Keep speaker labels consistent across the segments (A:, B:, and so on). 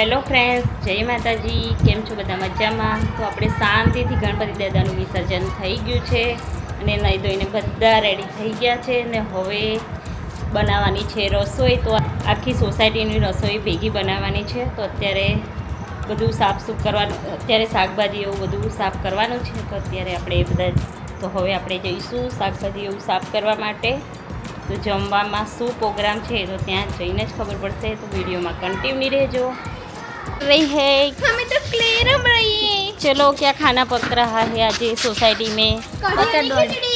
A: Hello friends જય માતાજી. કેમ છો બધા મજામાં? તો આપણે શાંતિથી ગણપતિ દાદાનું વિસર્જન થઈ ગયું છે અને નહીં ધોઈને બધા રેડી થઈ ગયા છે અને હવે બનાવવાની છે રસોઈ. તો આખી સોસાયટીની રસોઈ ભેગી બનાવવાની છે. તો અત્યારે બધું સાફસૂફ કરવાનું અત્યારે શાકભાજી એવું બધું સાફ કરવાનું છે. તો અત્યારે આપણે બધા, તો હવે આપણે જઈશું શાકભાજી એવું સાફ કરવા માટે. તો જમવામાં શું પ્રોગ્રામ છે તો ત્યાં જઈને જ ખબર પડશે. તો વિડીયોમાં કન્ટિન્યુ રહેજો. रही है
B: हमें तो क्ले रम रही है
A: चलो क्या खाना पक रहा है आज ये सोसाइटी में
B: कढ़ी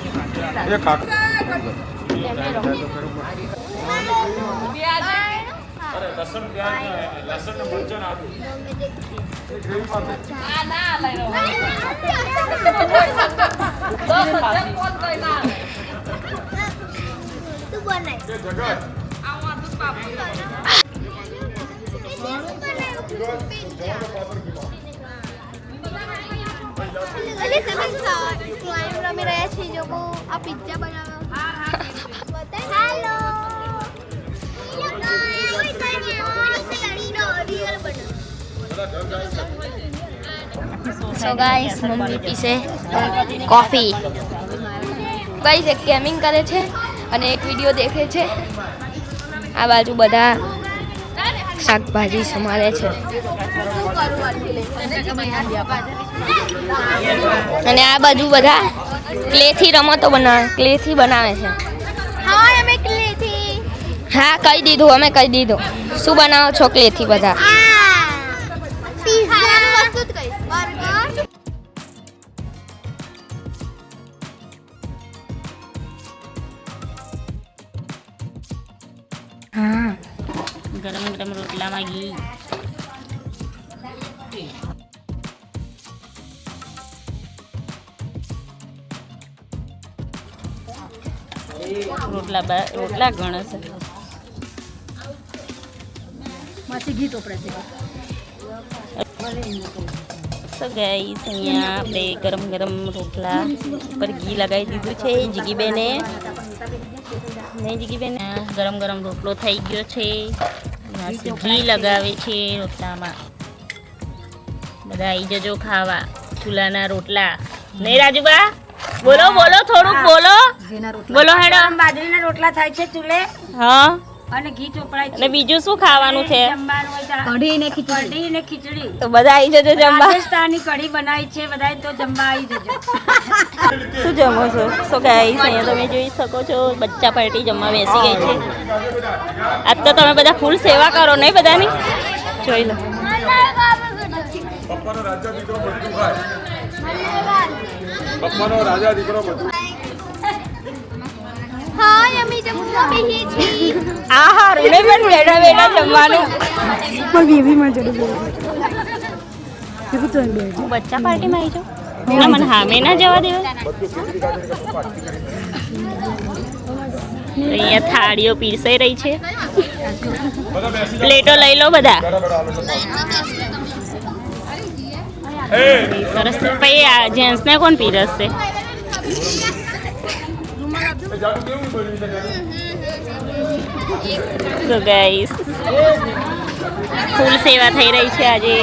C: એ કાક
B: તું બનાય અરે તમે સ્લાઇમ રમી રહ્યા છે જો કો આ પિઝા બનાવ્યો હેલો
D: સો ગાઈસ મમ્મી પીસે કોફી ગાઈસ એક ગેમિંગ કરે છે અને એક વીડિયો દેખે છે. આ બાજુ બધા શાકભાજી સંભાળે છે. અને આ બાજુ બધા ક્લેથી રમતો બનાવે ક્લેથી બનાવે છે.
B: હા
D: કહી દીધું અમે કહી દીધું. શું બનાવો છો ક્લેથી બધા?
A: ગરમ ગરમ રોટલામાં ઘી. રોટલા રોટલા ગણે છે. ગાઈસ અહીંયા આપણે ગરમ ગરમ રોટલા પર ઘી લગાવી દીધું છે. જીગીબેને. ને જીગીબેન ગરમ ગરમ રોટલો થઈ ગયો છે. ઘી લગાવે છે રોટલામાં બધા આવી જજો ખાવા ચૂલાના રોટલા નહીં રાજુબા બોલો બોલો થોડુંક બોલો બોલો હેડો
E: બાજરીના રોટલા થાય છે ચૂલે
A: હા
E: અને ઘી ચોપડાય
A: અને બીજું શું ખાવાનું છે?
E: જમવાનું હોય કઢી ને ખીચડી. કઢી ને ખીચડી.
A: તો બધા આવી જજો જમવા.
E: રાજસ્થાની કઢી બનાવી છે બધા તો જમવા આવી જજો.
A: શું જમો છો? સો ગાઈસ અહીંયા તમે જોઈ શકો છો બચ્ચા પાર્ટી જમવા બેસી ગઈ છે. આજ તો તમે બધા ફૂલ સેવા કરો નહીં બધાની? જોઈ લો.
C: પપ્પાનો રાજા દીકરો બધું ખાય પપ્પાનો રાજા દીકરો બધું
B: અમે જમવા
A: આ હારું ને પણ બેઠા બેઠા જમવાનું. બચ્ચા પાર્ટીમાં આવી જાઉં ના મને હામે ના જવા દેવા. અહીંયા થાળીઓ પીરસાઈ રહી છે. પ્લેટો લઈ લો બધા. સરસ. પછી આ જેન્ટ્સને કોણ પીરસશે
C: જાડુ કેવું બન્યું છે જાડુ?
A: તો ગાઈસ ફૂલ સેવા થઈ રહી છે આજે.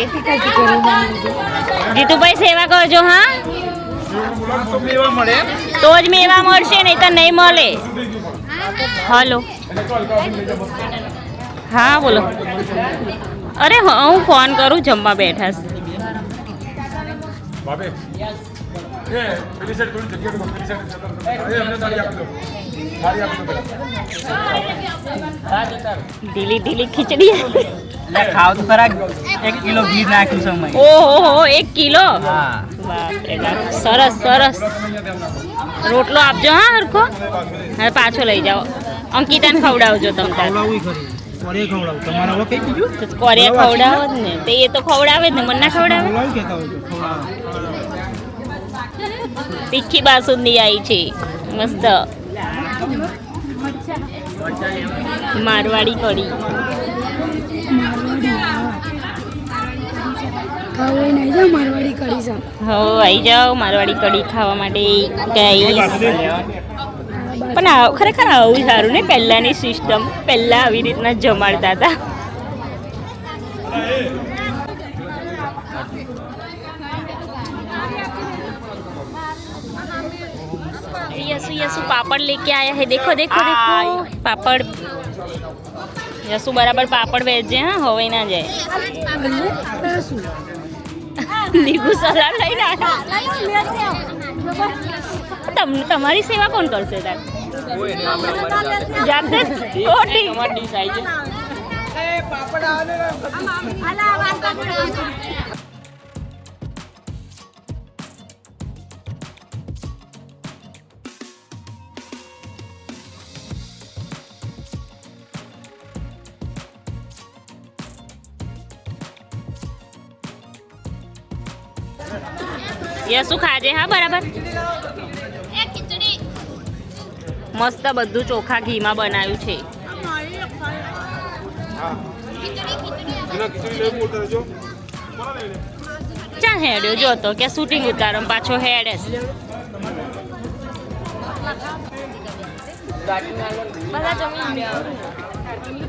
A: જીતુભાઈ સેવા કરજો હા? તો જ મેવા મળશે નહીં તો નહીં મળે. હલો. હા, બોલો. અરે હ- હું ફોન કરું, જમવા બેઠા છે.
C: ભાભી એ પેલી સાઈડ થોડી જગ્યા તો પેલી સાઈડ. એ અમને તાળી આપી દો તાળી આપી દો પેલા
A: ઢીલી ઢીલી ખીચડી
F: લે ખાવ તો ખરા એક કિલો ઘી નાખ્યું છે
A: ઓહો હો એક કિલો. સરસ સરસ રોટલો આપજો હા હરખો હવે પાછો લઈ જાઓ અંકિતાને ખવડાવજો તમે તાર
F: કોરે ખવડાવું તમારે હવે કઈ બીજું
A: તો કોરિયા ખવડાવો જ ને તે એ તો ખવડાવે જ ને મને ના ખવડાવે
F: ખવડાવું કહેતા હોય તો ખવડાવો
A: તીખી બાસુંદી આવી છે. મસ્ત. મારવાડી કઢી. હો આવી જાઓ મારવાડી કઢી ખાવા માટે ગાઈસ પણ ખરેખર આવું સારું ને પહેલાંની સિસ્ટમ પહેલાં આવી રીતના જમાડતા હતા. यशु यशु पापड़ लेके आया है देखो देखो देखो पापड़ यशु बराबर पापड़ વેચજે હા હવે ના જાય લીગુ સલાડ લઈને આવ્યા તમ તમારી સેવા કોણ કરશે તાર જાતે જ? તો ઠીક. યશુ ખાજે હા બરાબર? મસ્ત બધું ચોખા ઘીમાં બનાવ્યું છે. ચા હેડ્યો જોતો કે શૂટિંગ ઉતારો પાછો હેડે. બધા જમીન